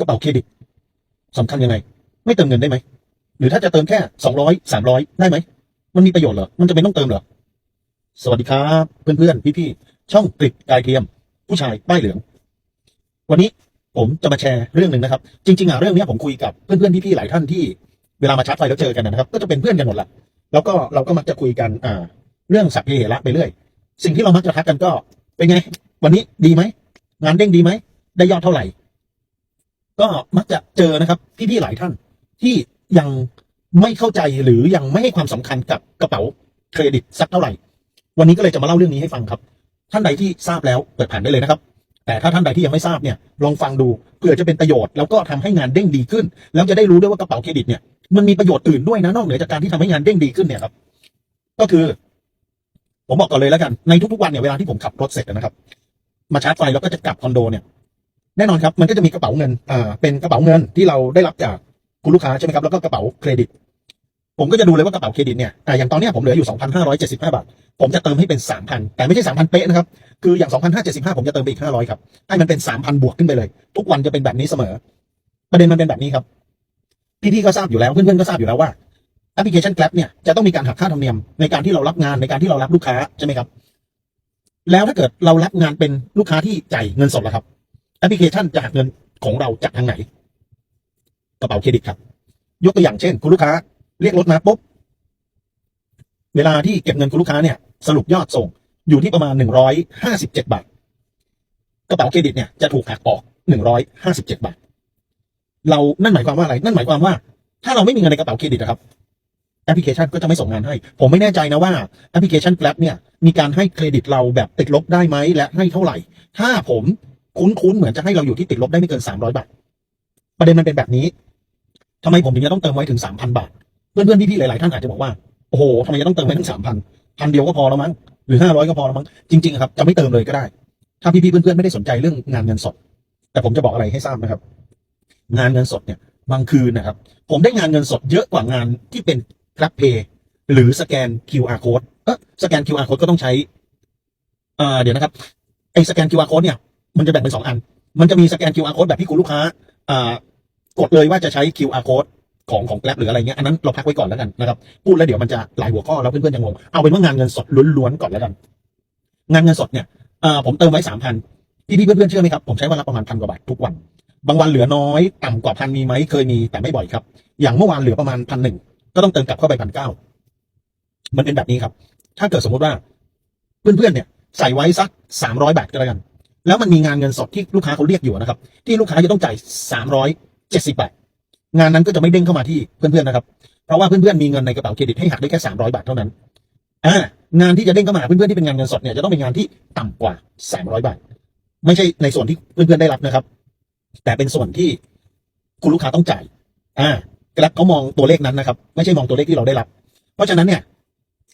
กระเป๋าเครดิตสำคัญยังไง ไม่เติมเงินได้ไหม หรือถ้าจะเติมแค่สองร้อยสามร้อยได้ไหม มันมีประโยชน์เหรอ มันจะเป็นต้องเติมเหรอ สวัสดีครับ เพื่อนๆ พี่ๆ ช่องกริดกายเทียม ผู้ชายป้ายเหลือง วันนี้ผมจะมาแชร์เรื่องหนึ่งนะครับ จริงๆอะเรื่องนี้ผมคุยกับเพื่อนๆ พี่ๆ หลายท่านที่เวลามาชาร์จไฟแล้วเจอกันนะครับ ก็จะเป็นเพื่อนกันหมดละแล้วก็เราก็มักจะคุยกันอ่าเรื่องสัพเพเหระไปเรื่อย สิ่งที่เรามักจะทักกันก็เป็นไง วันนี้ดีไหม งานเด้งดีไหม ได้ยอดเท่าไหร่ ก็มักจะเจอนะครับพี่ๆหลายท่านที่ยังไม่เข้าใจหรือยังไม่ให้ความสำคัญกับกระเป๋าเครดิตสักเท่าไหร่ วันนี้ก็เลยจะมาเล่าเรื่องนี้ให้ฟังครับ ท่านใดที่ทราบแล้วเปิดผ่านได้เลยนะครับ แต่ถ้าท่านใดที่ยังไม่ทราบเนี่ยลองฟังดูเผื่อจะเป็นประโยชน์แล้วก็ทำให้งานเด้งดีขึ้น แล้วจะได้รู้ด้วยว่ากระเป๋าเครดิตเนี่ยมันมีประโยชน์อื่นด้วยนะนอกเหนือจากการที่ทำให้งานเด้งดีขึ้นเนี่ยครับ ก็คือ ผมบอกก่อนเลยแล้วกันในทุกๆวันเนี่ยเวลาที่ผมขับรถเสร็จนะครับ มาชาร์จไฟแล้วก็จะกลับคอนโดเนี่ย แน่นอนครับมันก็จะมีกระเป๋าเงินอ่าเป็นกระเป๋าเงินที่เราได้รับจากคุณลูกค้าใช่ไหมครับแล้วก็กระเป๋าเครดิต ผมก็จะดูเลยว่ากระเป๋าเครดิตเนี่ยอ่าอย่างตอนนี้ผมเหลืออยู่ 2,575 บาท ผมจะเติมให้เป็น 3,000 แต่ไม่ใช่ 3,000 เป๊ะนะครับ คืออย่าง 2,575 ผมจะเติมไปอีก 500 ครับ ให้มันเป็น 3,000 บวกขึ้นไปเลย ทุกวันจะเป็นแบบนี้เสมอ ประเด็นมันเป็นแบบนี้ครับ พี่ๆก็ทราบอยู่แล้วเพื่อนๆก็ทราบอยู่แล้วว่าแอปพลิเคชัน Grab เนี่ยจะต้องมีการหักค่าธรรมเนียมในการที่เรารับงานในการที่เรารับลูกค้าใช่ไหมครับ แล้วถ้าเกิดเรารับงานเป็นลูกค้าที่จ่ายเงินสดล่ะครับ แอปพลิเคชันจะหักเงินของเราจากทางไหน กระเป๋าเครดิตครับ ยกตัวอย่างเช่น คุณลูกค้า เรียกรถมาปุ๊บ เวลาที่เก็บเงินคุณลูกค้าเนี่ย สรุปยอดส่งอยู่ที่ประมาณหนึ่งร้อยห้าสิบเจ็ดบาท กระเป๋าเครดิตเนี่ยจะถูกหักออกหนึ่งร้อยห้าสิบเจ็ดบาท เรา นั่นหมายความว่าอะไร นั่นหมายความว่า ถ้าเราไม่มีเงินในกระเป๋าเครดิตนะครับ แอปพลิเคชันก็จะไม่ส่งงานให้ ผมไม่แน่ใจนะว่าแอปพลิเคชัน Grab เนี่ย มีการให้เครดิตเราแบบติดลบได้ไหมและให้เท่าไหร่ ถ้าผม คุ้นๆเหมือนจะให้เราอยู่ที่ติดลบได้ไม่เกิน300บาท ประเด็นมันเป็นแบบนี้ทำไมผมถึงจะต้องเติมไว้ถึง3,000บาท เพื่อนๆพี่ๆหลายๆท่านอาจจะบอกว่า โอ้โหทำไมจะต้องเติมไว้ถึง3,000พันเดียวก็พอแล้วมั้ง หรือ500ก็พอแล้วมั้ง จริงๆครับจะไม่เติมเลยก็ได้ ถ้าพี่ๆเพื่อนๆไม่ได้สนใจเรื่องงานเงินสด แต่ผมจะบอกอะไรให้ทราบนะครับ งานเงินสดเนี่ย บางคืนนะครับ ผมได้งานเงินสดเยอะกว่างานที่เป็น Grab Pay หรือสแกน QR code เออสแกน QR code ก็ต้องใช้อ่าเดี๋ยวนะครับไอ้สแกน QR code เนี่ย มันจะแบ่งเป็นสองอัน มันจะมีสแกน QR code แบบที่คุณลูกค้าอ่ากดเลยว่าจะใช้ QR code ของของ Grab หรืออะไรเงี้ยอันนั้นเราพักไว้ก่อนแล้วกันนะครับพูดแล้วเดี๋ยวมันจะหลายหัวข้อแล้วเพื่อนๆจะงงเอาเป็นว่างานเงินสดล้วนๆก่อนแล้วกัน งานเงินสดเนี่ยอ่าผมเติมไว้สามพันพี่พี่ๆเพื่อนๆเชื่อไหมครับผมใช้วันละประมาณพันกว่าบาททุกวัน บางวันเหลือน้อยต่ำกว่าพันมีไหมเคยมีแต่ไม่บ่อยครับ อย่างเมื่อวานเหลือประมาณพันหนึ่งก็ต้องเติมกลับเข้าไปพันเก้ามันเป็นแบบนี้ครับ ถ้าเกิดสมมติว่า เพื่อนๆเนี่ย ใส่ไว้สักสามร้อยบาทก็แล้วกัน แล้วมันมีงานเงินสดที่ลูกค้าเขาเรียกอยู่นะครับ ที่ลูกค้าจะต้องจ่ายสามร้อยเจ็ดสิบบาทงานนั้นก็จะไม่เด้งเข้ามาที่เพื่อนๆนะครับ เพราะว่าเพื่อนๆมีเงินในกระเป๋าเครดิตให้หักได้แค่สามร้อยบาทเท่านั้นอ่างานที่จะเด้งเข้ามาเพื่อนๆที่เป็นงานเงินสดเนี่ยจะต้องเป็นงานที่ต่ำกว่าสามร้อยบาท ไม่ใช่ในส่วนที่เพื่อนๆได้รับนะครับ แต่เป็นส่วนที่คุณลูกค้าต้องจ่าย อ่ากรับเขามองตัวเลขนั้นนะครับ ไม่ใช่มองตัวเลขที่เราได้รับ เพราะฉะนั้นเนี่ย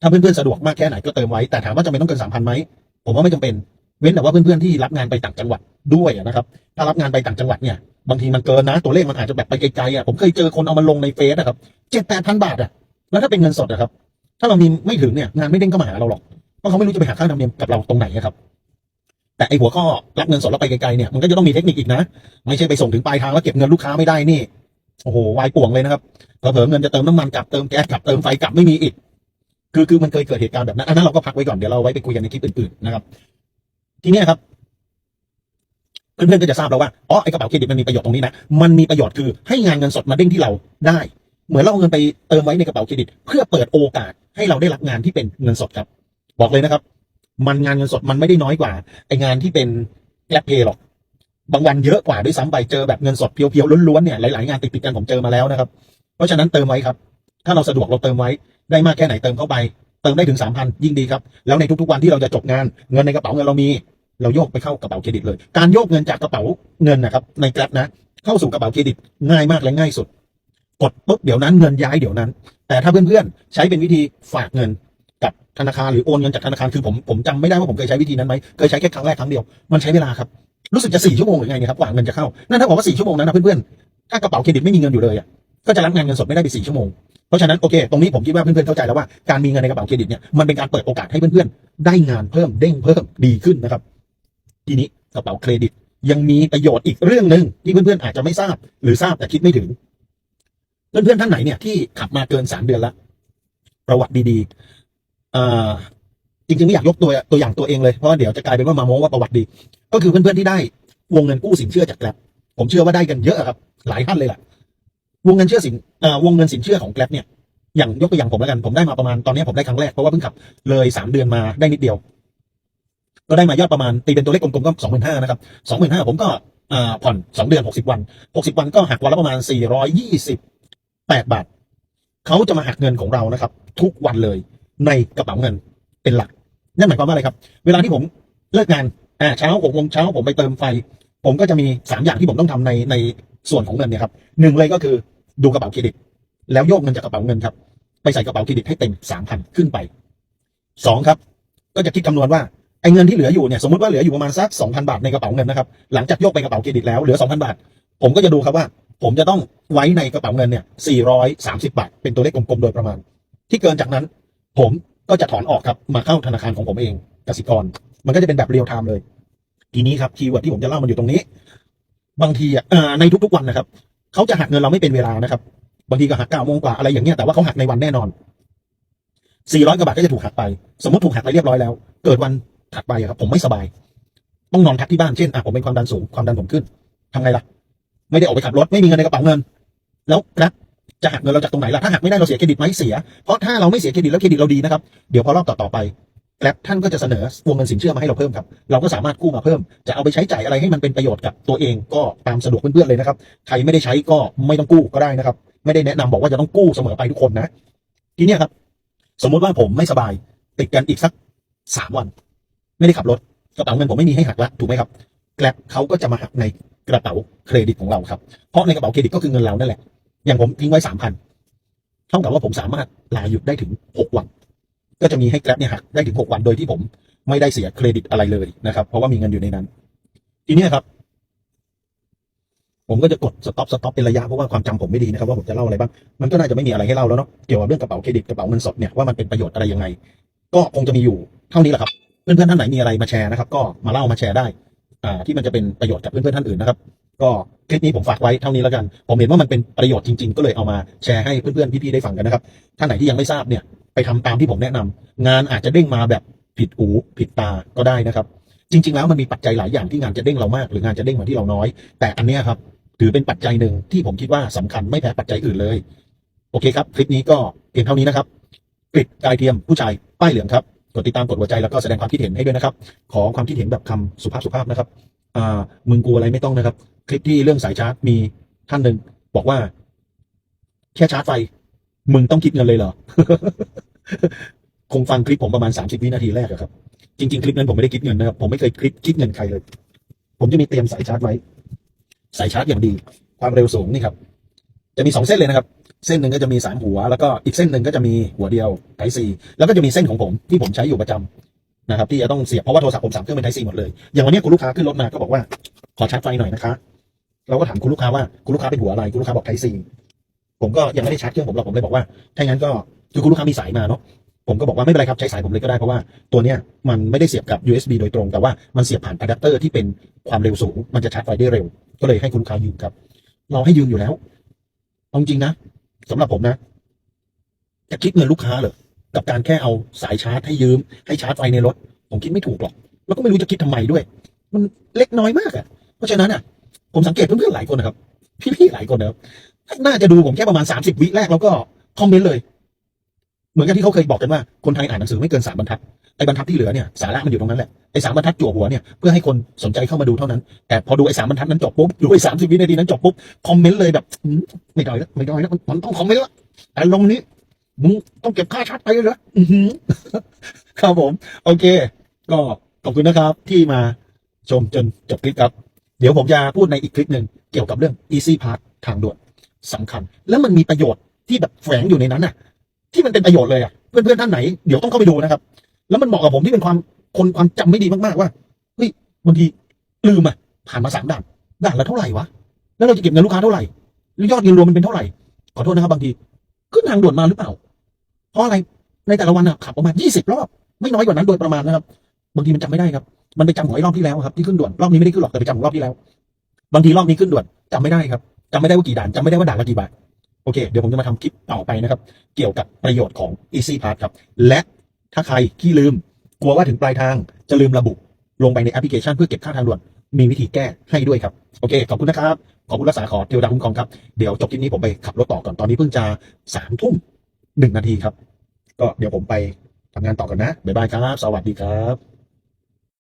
ถ้าเพื่อนๆสะดวกมากแค่ไหนก็เติมไว้แต่ถามว่าจำเป็นต้องเกินสามพันไหมผมว่าไม่จำเป็น เว้นแต่ว่าเพื่อนๆที่รับงานไปต่างจังหวัดด้วยนะครับ ถ้ารับงานไปต่างจังหวัดเนี่ยบางทีมันเกินนะ ตัวเลขมันอาจจะแบบไปไกลๆอะผมเคยเจอคนเอามาลงในเฟซนะครับเจ็ดแปดพันบาทอะแล้วถ้าเป็นเงินสดอะครับ ถ้าเรามีไม่ถึงเนี่ยงานไม่เด้งเข้ามาหาเราหรอกเพราะเขาไม่รู้จะไปหาค่าธรรมเนียมกับเราตรงไหนอะครับ แต่ไอหัวข้อรับเงินสดแล้วไปไกลๆเนี่ยมันก็จะต้องมีเทคนิคอีกนะ ไม่ใช่ไปส่งถึงปลายทางแล้วเก็บเงินลูกค้าไม่ได้นี่โอ้โหวายป่วงเลยนะครับเผลอเงินจะเติมน้ำมันกลับเติมแก๊สกลับเติมไฟกลับไม่มีอีกคือคือมันเคยเกิดเหตุการณ์แบบนั้นอันนั้นเราก็พักไว้ก่อนเดี๋ยวเราไว้ไปคุยกันในคลิปอื่นๆนะครับ ทีเนี้ยครับเพื่อนๆก็จะทราบแล้วว่าอ๋อไอกระเป๋าเครดิตมันมีประโยชน์ตรงนี้นะมันมีประโยชน์คือให้งานเงินสดมาเด้งที่เราได้ เหมือนเราเอาเงินไปเติมไว้ในกระเป๋าเครดิต เพื่อเปิดโอกาสให้เราได้รับงานที่เป็นเงินสดครับ บอกเลยนะครับ มันงานเงินสดมันไม่ได้น้อยกว่าไองานที่เป็นแกลบเพย์หรอกบางวันเยอะกว่าด้วยซ้ำไปเจอแบบเงินสดเพียวๆล้วนๆเนี่ยหลายๆงานติดๆกันผมเจอมาแล้วนะครับ เพราะฉะนั้นเติมไว้ครับ ถ้าเราสะดวกเราเติมไว้ได้มากแค่ไหนเติมเข้าไป เติมได้ถึงสามพันยิ่งดีครับ แล้วในทุกๆวันที่เราจะจบงานเงินในกระเป๋าเงินเรามี เราโยกไปเข้ากระเป๋าเครดิตเลย การโยกเงินจากกระเป๋าเงินนะครับ ในแกลบนะ เข้าสู่กระเป๋าเครดิตง่ายมากและง่ายสุด กดปุ๊บเดี๋ยวนั้นเงินย้ายเดี๋ยวนั้น แต่ถ้าเพื่อนๆใช้เป็นวิธีฝากเงินกับธนาคารหรือโอนเงินจากธนาคารคือผมผมจำไม่ได้ว่าผมเคยใช้วิธีนั้นไหมเคยใช้แค่ครั้งแรกครั้งเดียวมันใช้เวลาครับรู้สึกจะสี่ชั่วโมงหรือไงเนี่ยครับกว่าเงินจะเข้านั่นถ้าบอกว่าสี่ชั่วโมงนั้นนะเพื่อนๆถ้ากระเป๋าเครดิตไม่มีเงินอยู่เลยอะ ก็จะรับงานเงินสดไม่ได้ไปสี่ชั่วโมง เพราะฉะนั้นโอเค ตรงนี้ผมคิดว่าเพื่อนๆเข้าใจแล้วว่าการมีเงินในกระเป๋าเครดิตเนี่ยมันเป็นการเปิดโอกาสให้เพื่อนๆได้งานเพิ่มเด้งเพิ่มดีขึ้นนะครับ ทีนี้กระเป๋าเครดิตยังมีประโยชน์อีกเรื่องหนึ่งที่เพื่อนๆอาจจะไม่ทราบ หรือทราบแต่คิดไม่ถึง เพื่อนๆท่านไหนเนี่ยที่ขับมาเกินสามเดือนละประวัติดีๆอจริงๆไม่อยากยกตัวตัวอย่างตัวเองเลยเพราะว่าเดี๋ยวจะกลายเป็นว่ามาโม้ว่าประวัติดี ก็คือเพื่อนๆที่ได้วงเงินกู้สินเชื่อจากแกลบผมเชื่อว่าได้กันเยอะครับ หลายท่านเลยแหละ วงเงินเชื่อสินวงเงินสินเชื่อของแกลบเนี่ยอย่างยกตัวอย่างผมแล้วกันผมได้มาประมาณตอนนี้ผมได้ครั้งแรกเพราะว่าเพิ่งขับเลยสามเดือนมาได้นิดเดียว ก็ได้มายอดประมาณตีเป็นตัวเลขกลมๆก็สองหมื่นห้านะครับสองหมื่นห้าผมก็ผ่อนสองเดือนหกสิบวันหกสิบวันก็หักวันละประมาณสี่ร้อยยี่สิบแปดบาทเขาจะมาหักเงินของเรานะครับ ทุกวันเลยในกระเป๋าเงินเป็นหลักนั่นหมายความว่าอะไรครับ เวลาที่ผมเลิกงานอ่าเช้าหกโมงเช้าผมไปเติมไฟ ผมก็จะมีสามอย่างที่ผมต้องทำในใน ส่วนของเงินเนี่ยครับหนึ่งเลยก็คือดูกระเป๋าเครดิต แล้วโยกเงินจากกระเป๋าเงินครับ ไปใส่กระเป๋าเครดิตให้เต็มสามพันขึ้นไปสองครับ ก็จะคิดคำนวณว่าไอ้เงินที่เหลืออยู่เนี่ยสมมติว่าเหลืออยู่ประมาณสักสองพันบาทในกระเป๋าเงินนะครับหลังจากโยกไปกระเป๋าเครดิตแล้วเหลือสองพันบาท ผมก็จะดูครับว่า ผมจะต้องไว้ในกระเป๋าเงินเนี่ยสี่ร้อยสามสิบาท เป็นตัวเลขกลมๆโดยประมาณ ที่เกินจากนั้น ผมก็จะถอนออกครับมาเข้าธนาคารของผมเองกสิกร มันก็จะเป็นแบบเรียลไทม์เลย ทีนี้ครับคีย์เวิร์ดที่ผมจะเล่ามันอยู่ตรงนี้ บางทีอะเอ่อในทุกๆวันนะครับเขาจะหักเงินเราไม่เป็นเวลานะครับ บางทีก็หักเก้าโมงกว่าอะไรอย่างเงี้ยแต่ว่าเขาหักในวันแน่นอน400กว่าบาทก็จะถูกหักไป สมมติถูกหักไปเรียบร้อยแล้ว เกิดวันถัดไปครับ ผมไม่สบาย ต้องนอนพักที่บ้านเช่นอะผมเป็นความดันสูงความดันผมขึ้นทำไงล่ะ ไม่ได้ออกไปขับรถไม่มีเงินในกระเป๋าเงิน แล้วนะจะหักเงินเราจากตรงไหนล่ะถ้าหักไม่ได้เราเสียเครดิตไหมเสียเพราะถ้าเราไม่เสียเครดิตแล้วเครดิตเราดีนะครับเดี๋ยวพอรอบต่อๆไป แกร็บท่านก็จะเสนอวงเงินสินเชื่อมาให้เราเพิ่มครับ เราก็สามารถกู้มาเพิ่ม จะเอาไปใช้จ่ายอะไรให้มันเป็นประโยชน์กับตัวเองก็ตามสะดวกเพื่อนๆเลยนะครับ ใครไม่ได้ใช้ก็ไม่ต้องกู้ก็ได้นะครับ ไม่ได้แนะนำบอกว่าจะต้องกู้เสมอไปทุกคนนะ ทีนี้ครับ สมมติว่าผมไม่สบาย ติดกันอีกสักสามวัน ไม่ได้ขับรถกระเป๋าเงินผมไม่มีให้หักละถูกไหมครับแกร็บเขาก็จะมาหักในกระเป๋าเครดิตของเราครับ เพราะในกระเป๋าเครดิตก็คือเงินเรานั่นแหละ อย่างผมทิ้งไว้สามพันเท่ากับว่าผมสามารถลาหยุดได้ถึงหกวัน ก็จะมีให้แกร็บเนี่ยหักได้ถึงหกวันโดยที่ผมไม่ได้เสียเครดิตอะไรเลยนะครับ เพราะว่ามีเงินอยู่ในนั้น ทีนี้ครับ ผมก็จะกดสต็อปสต็อปเป็นระยะเพราะว่าความจำผมไม่ดีนะครับว่าผมจะเล่าอะไรบ้างมันก็น่าจะไม่มีอะไรให้เล่าแล้วเนาะเกี่ยวกับเรื่องกระเป๋าเครดิตกระเป๋าเงินสดเนี่ยว่ามันเป็นประโยชน์อะไรยังไง ก็คงจะมีอยู่เท่านี้แหละครับเพื่อนๆท่านไหนมีอะไรมาแชร์นะครับ ก็มาเล่ามาแชร์ได้อ่าที่มันจะเป็นประโยชน์กับเพื่อนๆท่านอื่นนะครับ ก็คลิปนี้ผมฝากไว้เท่านี้แล้วกัน ผมเห็นว่ามันเป็นประโยชน์จริง ๆ ก็เลยเอามาแชร์ให้เพื่อนๆพี่ๆได้ฟังกันนะครับท่านไหนที่ยังไม่ทราบเนี่ย ไปทำตามที่ผมแนะนำงานอาจจะเด้งมาแบบผิดหูผิดตาก็ได้นะครับ จริง ๆ แล้วมันมีปัจจัยหลายอย่างที่งานจะเด้งเรามาก หรืองานจะเด้งมาที่เราน้อย แต่อันเนี้ยครับถือเป็นปัจจัยหนึ่งที่ผมคิดว่าสำคัญไม่แพ้ปัจจัยอื่นเลย โอเคครับ คลิปนี้ก็เพียงเท่านี้นะครับกริดกายเทียมผู้ชายป้ายเหลืองครับกดติดตามกดหัวใจแล้วก็แสดงความคิดเห็นให้ด้วยนะครับ ขอความคิดเห็นแบบคำสุภาพสุภาพนะครับอ่ามึงกลัวอะไรไม่ต้องนะครับ คลิปที่เรื่องสายชาร์จมีท่านหนึ่งบอกว่า แค่ชาร์จไฟ มึงต้องคิดเงินเลยเหรอ คงฟังคลิปผมประมาณสามสิบวินาทีแรกอะครับ จริงๆ คลิปนั้นผมไม่ได้คิดเงินนะครับ ผมไม่เคยคลิปคิดเงินใครเลย ผมจะมีเตรียมสายชาร์จไว้ สายชาร์จอย่างดี ความเร็วสูงนี่ครับ จะมีสองเส้นเลยนะครับ เส้นหนึ่งก็จะมีสามหัว แล้วก็อีกเส้นหนึ่งก็จะมีหัวเดียวไทซีแล้วก็จะมีเส้นของผมที่ผมใช้อยู่ประจำนะครับที่จะต้องเสียบเพราะว่าโทรศัพท์ผมสามเครื่องเป็นไทซีหมดเลย อย่างวันนี้คุณลูกค้าขึ้นรถมาก็บอกว่าขอชาร์จไฟหน่อยนะคะ เราก็ถามคุณลูกค้าว่าคุณลูกค้าเป็นหัวอะไร คุณลูกค้าบอกไทซี ผมก็ยังไม่ได้ชาร์จเครื่องผมหรอกผมเลยบอกว่าถ้างั้นก็คือคุณลูกค้ามีสายมาเนาะผมก็บอกว่าไม่เป็นไรครับใช้สายผมเลยก็ได้เพราะว่าตัวเนี้ยมันไม่ได้เสียบกับ USB โดยตรง แต่ว่ามันเสียบผ่านอะแดปเตอร์ที่เป็นความเร็วสูง มันจะชาร์จไฟได้เร็ว ก็เลยให้คุณลูกค้ายืมครับ เราให้ยืมอยู่แล้วเอาจริงนะสำหรับผมนะจะคิดเงินลูกค้าเหรอกับการแค่เอาสายชาร์จให้ยืมให้ชาร์จไฟในรถ ผมคิดไม่ถูกหรอก แล้วก็ไม่รู้จะคิดทำไมด้วย มันเล็กน้อยมากอะเพราะฉะนั้นอะ ผมสังเกตเพื่อนๆหลายคนนะครับ พี่ๆหลายคนนะครับ น่าจะดูผมแค่ประมาณสามสิบวิแรกแล้วก็คอมเมนต์เลย เหมือนกับที่เขาเคยบอกกันว่าคนไทยอ่านหนังสือไม่เกินสามบรรทัดไอ้บรรทัดที่เหลือเนี่ยสาระมันอยู่ตรงนั้นแหละไอ้สามบรรทัดจั่วหัวเนี่ยเพื่อให้คนสนใจเข้ามาดูเท่านั้น แต่พอดูไอ้สามบรรทัดนั้นจบปุ๊บดูไอ้สามสิบวินาทีนั้นจบปุ๊บคอมเมนต์เลยแบบไม่ได้แล้วไม่ได้แล้วมันต้องคอมเมนต์ล้วอารมณ์นี้มึงต้องเก็บค่าชาร์จไปเลยเหรออื้อหือครับผม โอเค ก็ขอบคุณนะครับที่มาชมจนจบคลิปครับ เดี๋ยวผมจะพูดในอีกคลิปหนึ่งเกี่ยวกับเรื่อง easy pass ทางด่วน สำคัญ แล้วมันมีประโยชน์ที่แบบแฝงอยู่ในนั้นน่ะ ที่มันเป็นประโยชน์เลยอะเพื่อนๆท่านไหนเดี๋ยวต้องเข้าไปดูนะครับ แล้วมันเหมาะกับผมที่เป็นความคนความจำไม่ดีมากๆว่าเฮ้ยบางทีลืมอะผ่านมาสามด่านด่านละเท่าไหร่วะแล้วเราจะเก็บเงินลูกค้าเท่าไหร่แล้วยอดเงินรวมมันเป็นเท่าไหร่ขอโทษนะครับบางทีขึ้นทางด่วนมาหรือเปล่า เพราะอะไรในแต่ละวันอะขับประมาณยี่สิบรอบไม่น้อยกว่านั้นโดยประมาณนะครับ บางทีมันจำไม่ได้ครับ มันไปจำของไอ้รอบที่แล้วครับที่ขึ้นด่วนรอบนี้ไม่ได้ขึ้นหรอกแต่ไปจำของรอบที่แล้ว บางทีรอบนี้ขึ้นด่วนจำไม่ได้ครับ จำไม่ได้ว่ากี่ด่านจำไม่ได้ว่าด่านละกี่บาทโอเค เดี๋ยวผมจะมาทำคลิปต่อไปนะครับ เกี่ยวกับประโยชน์ของ Easy Pass ครับ และถ้าใครขี้ลืมกลัวว่าถึงปลายทางจะลืมระบุ ลงไปในแอปพลิเคชันเพื่อเก็บค่าทางด่วน มีวิธีแก้ให้ด้วยครับ โอเค ขอบคุณนะครับ ขอบคุณรักษาขอเทวดาคุ้มครองครับ เดี๋ยวจบคลิปนี้ผมไปขับรถต่อก่อน ตอนนี้เพิ่งจะสามทุ่มหนึ่งนาทีครับ ก็เดี๋ยวผมไปทำงานต่อก่อนนะบ๊ายบายครับ สวัสดีครับ